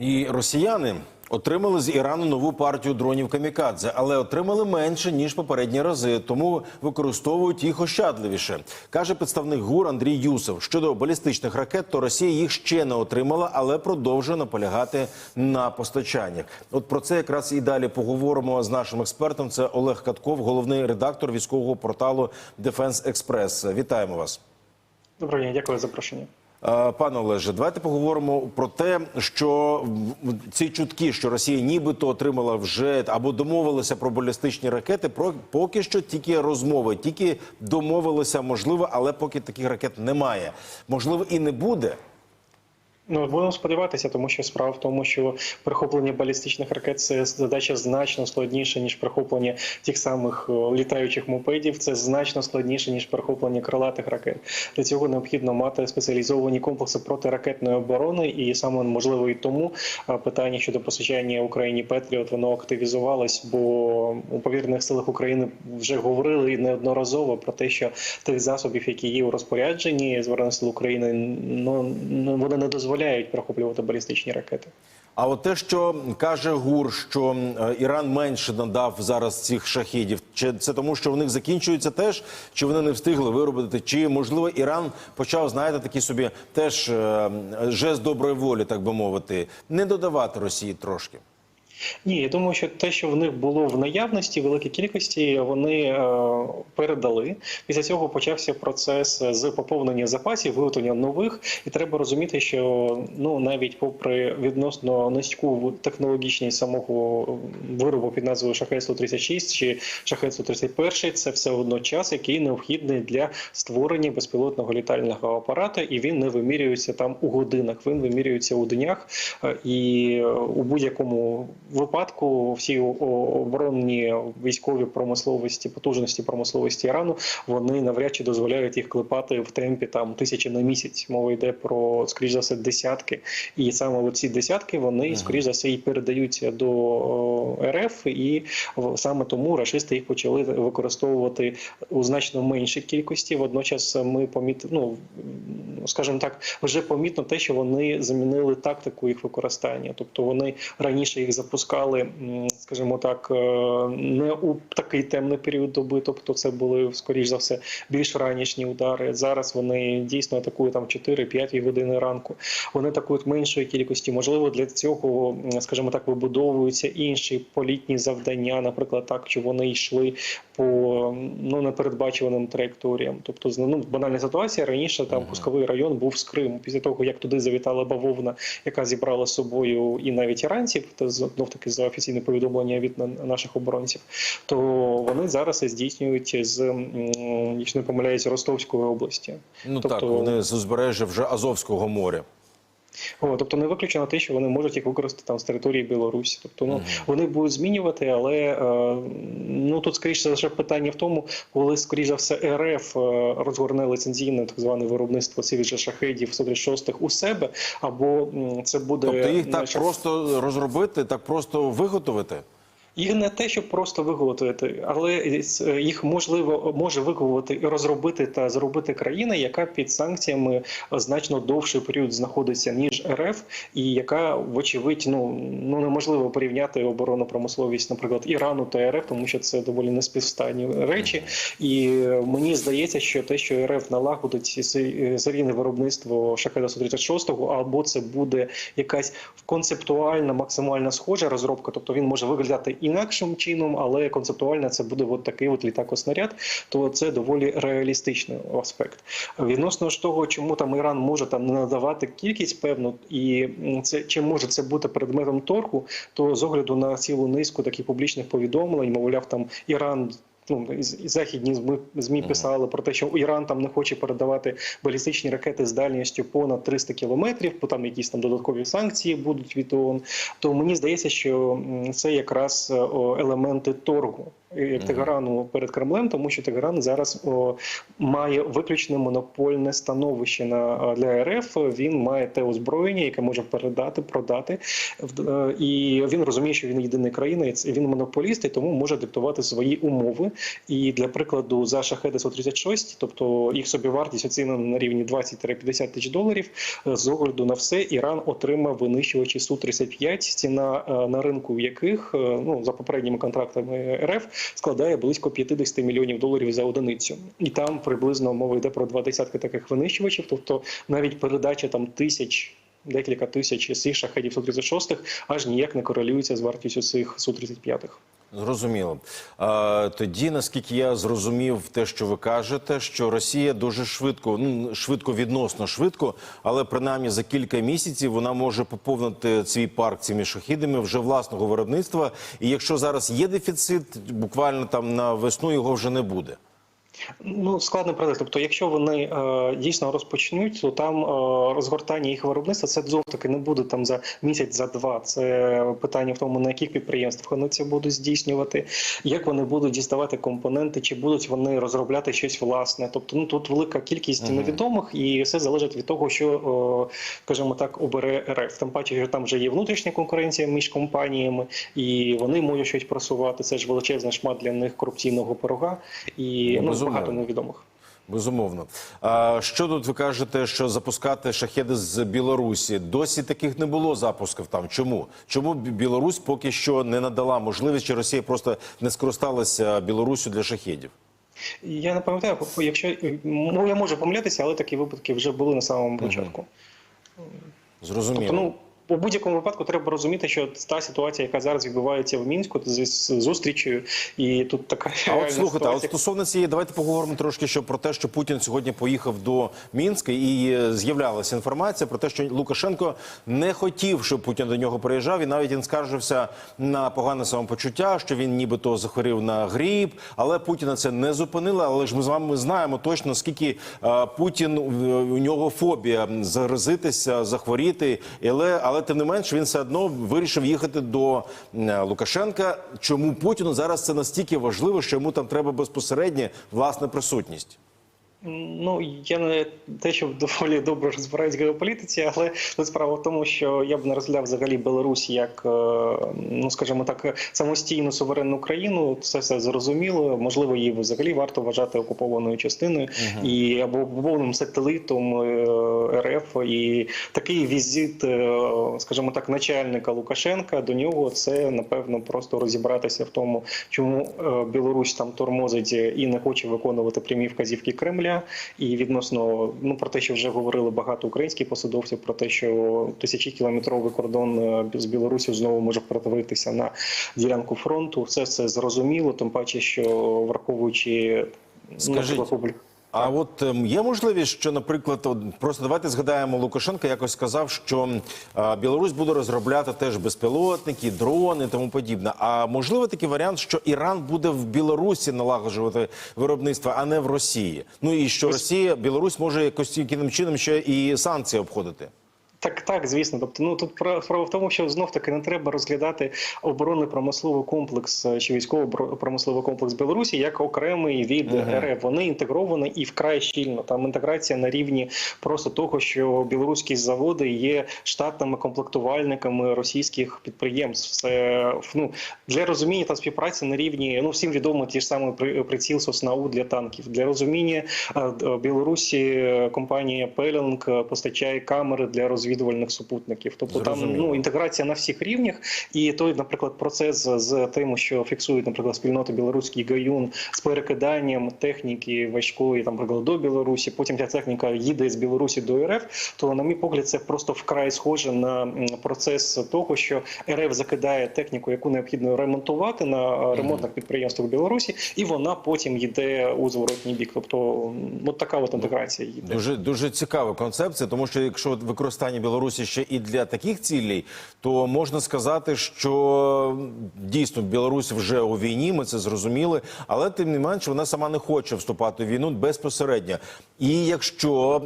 І росіяни отримали з Ірану нову партію дронів камікадзе, але отримали менше ніж попередні рази, тому використовують їх ощадливіше. каже представник ГУР Андрій Юсов. Щодо балістичних ракет, то Росія їх ще не отримала, але продовжує наполягати на постачанні. От про це якраз і далі поговоримо з нашим експертом. Це Олег Катков, головний редактор військового порталу Дефенс Експрес. Вітаємо вас. Доброго дня, дякую за запрошення. Е, Пане Олеже, давайте поговоримо про те, що ці чутки, що Росія нібито отримала вже або домовилася про балістичні ракети. Про поки що тільки розмови, тільки домовилися, можливо, але поки таких ракет немає. Можливо, і не буде. Ну будемо сподіватися, тому що справа в тому, що прихоплення балістичних ракет це задача значно складніша ніж прихоплення тих самих літаючих мопедів. Це значно складніше ніж прихоплення крилатих ракет. Для цього необхідно мати спеціалізовані комплекси протиракетної оборони, і саме можливо і тому питання щодо постачання Україні Петріот воно активізувалось, бо у повітряних силах України вже говорили неодноразово про те, що тих засобів, які є у розпорядженні збройних сил України, ну ну, вони не дозволяють прохоплювати балістичні ракети. А от те, що каже ГУР, що е, Іран менше надав зараз цих шахідів, чи це тому, що в них закінчується теж, чи вони не встигли виробити, чи можливо Іран почав, знаєте, такі собі теж е, жест доброї волі, так би мовити, не додавати Росії трошки. Ні, я думаю, що те, що в них було в наявності, великій кількості, вони е, передали. Після цього почався процес з поповнення запасів, виготовлення нових. І треба розуміти, що ну навіть попри відносно низьку технологічність самого виробу під назвою шахет 136 чи шахет 131 це все одно час, який необхідний для створення безпілотного літального апарата, і він не вимірюється там у годинах. Він вимірюється у днях, Е, і е, у будь-якому випадку всі оборонні військові промисловості, потужності промисловості Ірану вони навряд чи дозволяють їх клепати в темпі там тисячі на місяць. Мова йде про скоріш за все десятки, і саме ці десятки вони скоріш за все і передаються до РФ, і саме тому рашисти їх почали використовувати у значно меншій кількості. Водночас ми поміт... ну, скажімо так, вже помітно те, що вони замінили тактику їх використання. Тобто вони раніше їх запускали, м, скажімо так, е, не у такий темний період доби. Тобто, це були скоріш за все більш ранішні удари. Зараз вони дійсно атакують там 4-5 години ранку. Вони атакують меншої кількості. Можливо, для цього, скажімо так, вибудовуються інші політні завдання, наприклад, так, що вони йшли по ну непередбачуваним траєкторіям. Тобто, ну банальна ситуація раніше там пусковий район був з Криму. Після того як туди завітала бавовна, яка зібрала з собою і навіть іранців, та знов таки за офіційне повідомлення від на- наших оборонців, то вони зараз здійснюють з якщо не помиляюсь, Ростовської області. Ну так, Тобто- вони з узбережжя вже Азовського моря. О, тобто не виключено те, що вони можуть їх використати там з території Білорусі. Тобто, ну вони будуть змінювати, але е, ну тут скоріше за питання в тому, коли скоріше за все РФ е, розгорне ліцензійне так зване виробництво цих же шахедів 136 у себе, або це буде Тобто їх так просто розробити, так просто виготовити. Їх не те, щоб просто виготовити, але їх можливо може виготовити і розробити та зробити країна, яка під санкціями значно довший період знаходиться ніж РФ, і яка, вочевидь, ну ну неможливо порівняти оборонну промисловість, наприклад, Ірану та РФ, тому що це доволі неспівстанні речі. І мені здається, що те, що РФ налагодить сер- серійне виробництво шахеда 136 або це буде якась концептуальна, максимально схожа розробка, тобто він може виглядати інакшим чином, але концептуально це буде от такий от літакоснаряд, то це доволі реалістичний аспект. Відносно ж того, чому там Іран може там не надавати кількість певну, і це чи може це бути предметом торгу, то з огляду на цілу низку таких публічних повідомлень, мовляв, там Іран. Ну, і західні змі, змі писали про те, що Іран там не хоче передавати балістичні ракети з дальністю понад 300 кілометрів, бо там якісь там додаткові санкції будуть від ООН. То мені здається, що це якраз е, елементи торгу. Е, Тегерану перед Кремлем, тому що Тегеран зараз о, має виключно монопольне становище на для РФ. Він має те озброєння, яке може передати, продати, В- е, і він розуміє, що він єдина країна, і він монополіст, і тому може диктувати свої умови. І для прикладу, за шахеди 136, тобто їх собівартість оцінена на рівні 20-50 тисяч доларів. Е, З огляду на все, Іран отримав винищувачі Су-35, ціна на ринку яких е, ну за попередніми контрактами РФ складає близько 50 мільйонів доларів за одиницю, і там приблизно мова йде про два десятки таких винищувачів. Тобто навіть передача там тисяч. Декілька тисяч цих шахедів Су-36 аж ніяк не корелюється з вартістю цих Су-35. Зрозуміло. Тоді, наскільки я зрозумів те, що ви кажете, що Росія дуже швидко, ну швидко відносно швидко, але принаймні за кілька місяців вона може поповнити свій парк цими шахідами вже власного виробництва. І якщо зараз є дефіцит, буквально там на весну його вже не буде. Ну складний процес. Тобто, якщо вони е, дійсно розпочнуть, то там е, розгортання їх виробництва це знов таки не буде там за місяць, за два. Це питання в тому, на яких підприємствах вони це будуть здійснювати, як вони будуть діставати компоненти, чи будуть вони розробляти щось власне. Тобто, ну тут велика кількість Мгм. невідомих, і все залежить від того, що е, скажімо так, обере РФ. Тим паче, що там вже є внутрішня конкуренція між компаніями, і вони можуть щось просувати. Це ж величезний шмат для них корупційного порога і Ну, ну. Багато невідомих. Безумовно. А що тут ви кажете, що запускати шахеди з Білорусі? Досі таких не було запусків там. Чому? Чому Білорусь поки що не надала можливість, чи Росія просто не скористалася Білорусю для шахедів? Я не пам'ятаю, якщо ну, я можу помилятися, але такі випадки вже були на самому початку. Зрозуміло. Тобто, ну у будь-якому випадку треба розуміти, що та ситуація, яка зараз відбувається в мінську, з з зустрічю, і тут така А от слухайте, а от стосовно цієї, давайте поговоримо трошки що про те, що Путін сьогодні поїхав до Мінська, і е, з'являлася інформація про те, що Лукашенко не хотів, щоб Путін до нього приїжджав, і навіть він скаржився на погане самопочуття, що він нібито захворів на гріб, але Путіна це не зупинило. Але ж ми з вами знаємо точно скільки е, Путін у нього фобія заразитися, захворіти, але але тим не менш він все одно вирішив їхати до Лукашенка. Чому Путіну зараз це настільки важливо, що йому там треба безпосередня власна присутність? Ну я не те, що доволі добре розбираюсь в геополітиці, але тут справа в тому, що я б не розглядав взагалі Білорусь як, е, ну скажімо так, самостійну суверенну країну. Це все зрозуміло. Можливо, її взагалі варто вважати окупованою частиною і або окупованим сателитом е, РФ. І такий візит, е, скажімо так, начальника Лукашенка до нього це напевно просто розібратися в тому, чому Білорусь там тормозить і не хоче виконувати прямі вказівки Кремля. І відносно ну про те, що вже говорили багато українських посадовців, про те, що тисячікілометровий кордон е, з Білорусі знову може перетворитися на ділянку фронту. Все це зрозуміло, тим паче, що враховуючи ну, Скажіть, публі- А от ем, є можливість, що, наприклад, от, просто давайте згадаємо Лукашенка, якось сказав, що е, Білорусь буде розробляти теж безпілотники, дрони і тому подібне. А можливо такий варіант, що Іран буде в Білорусі налагоджувати виробництво, а не в Росії. Ну і що Росія, Білорусь може якось яким чином ще і санкції обходити. Так, так, звісно. Тобто, ну тут справа в тому, що знов таки не треба розглядати оборонний промисловий комплекс е, чи військово-промисловий комплекс Білорусі як окремий від Мгм. РФ. Вони інтегровані і вкрай щільно. Там інтеграція на рівні просто того, що білоруські заводи є штатними комплектувальниками російських підприємств. Це ну для розуміння та співпраці на рівні ну всім відомо ті ж самі при- приціл Соснау для танків. Для розуміння е, Білорусі е, компанія Пелінг е, постачає камери для розвідувальних супутників. Тобто там ну інтеграція на всіх рівнях. І той, наприклад, процес з тим, що фіксують, наприклад, спільноти білоруський гаюн з перекиданням техніки важкої, там, наприклад, до Білорусі. Потім ця техніка їде з Білорусі до РФ. То, на мій погляд, це просто вкрай схоже на процес того, що РФ закидає техніку, яку необхідно ремонтувати на е, ремонтних підприємствах в Білорусі, і вона потім йде у зворотній бік. Тобто, от така от інтеграція йде. Дуже дуже цікава концепція, тому що якщо от Білорусі ще і для таких цілей, то можна сказати, що дійсно Білорусь вже у війні. Ми це зрозуміли, але тим не менше вона сама не хоче вступати в війну безпосередньо. І якщо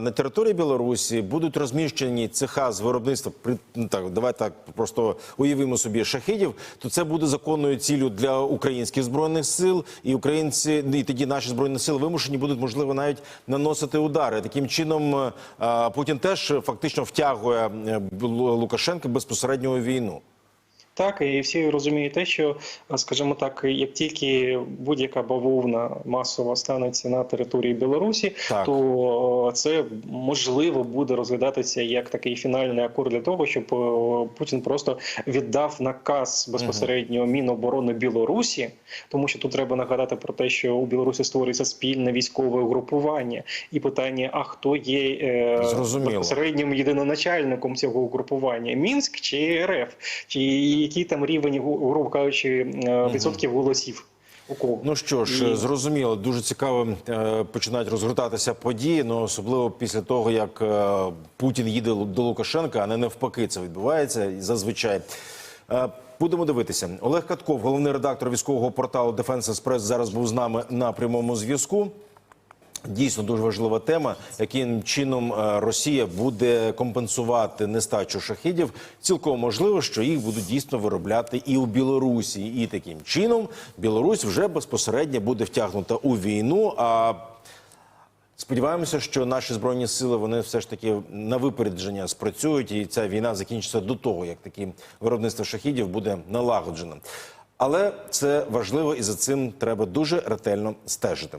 на території Білорусі будуть розміщені цеха з виробництва ну, так, давай так просто уявимо собі шахідів, то це буде законною ціллю для українських збройних сил, і українці і тоді наші збройні сили вимушені будуть можливо навіть наносити удари. Таким чином е, Путін теж фактично втягує е, Лукашенка безпосередньо у війну. Так, і всі розуміють те, що, скажімо так, як тільки будь-яка бавовна масово станеться на території Білорусі, Так. то це можливо буде розглядатися як такий фінальний акорд для того, щоб Путін просто віддав наказ безпосередньо Міноборони Білорусі, тому що тут треба нагадати про те, що у Білорусі створюється спільне військове угрупування, і питання: а хто є е, безпосереднім єдиноначальником цього угрупування? Мінськ чи РФ? Чи який там рівень, гру- грубо кажучи, е, відсотків голосів? Ну що ж, І- зрозуміло, дуже цікаво е, починають розгортатися події. Ну особливо після того, як е, Путін їде до Лукашенка, а не навпаки, це відбувається і зазвичай. Е, Будемо дивитися. Олег Катков, головний редактор військового порталу Defense Express, зараз був з нами на прямому зв'язку. Дійсно дуже важлива тема, яким чином е, Росія буде компенсувати нестачу шахідів. Цілком можливо, що їх будуть дійсно виробляти і у Білорусі, і таким чином Білорусь вже безпосередньо буде втягнута у війну. А сподіваємося, що наші збройні сили вони все ж таки на випередження спрацюють, і ця війна закінчиться до того, як такі виробництво шахідів буде налагоджено. Але це важливо і за цим треба дуже ретельно стежити.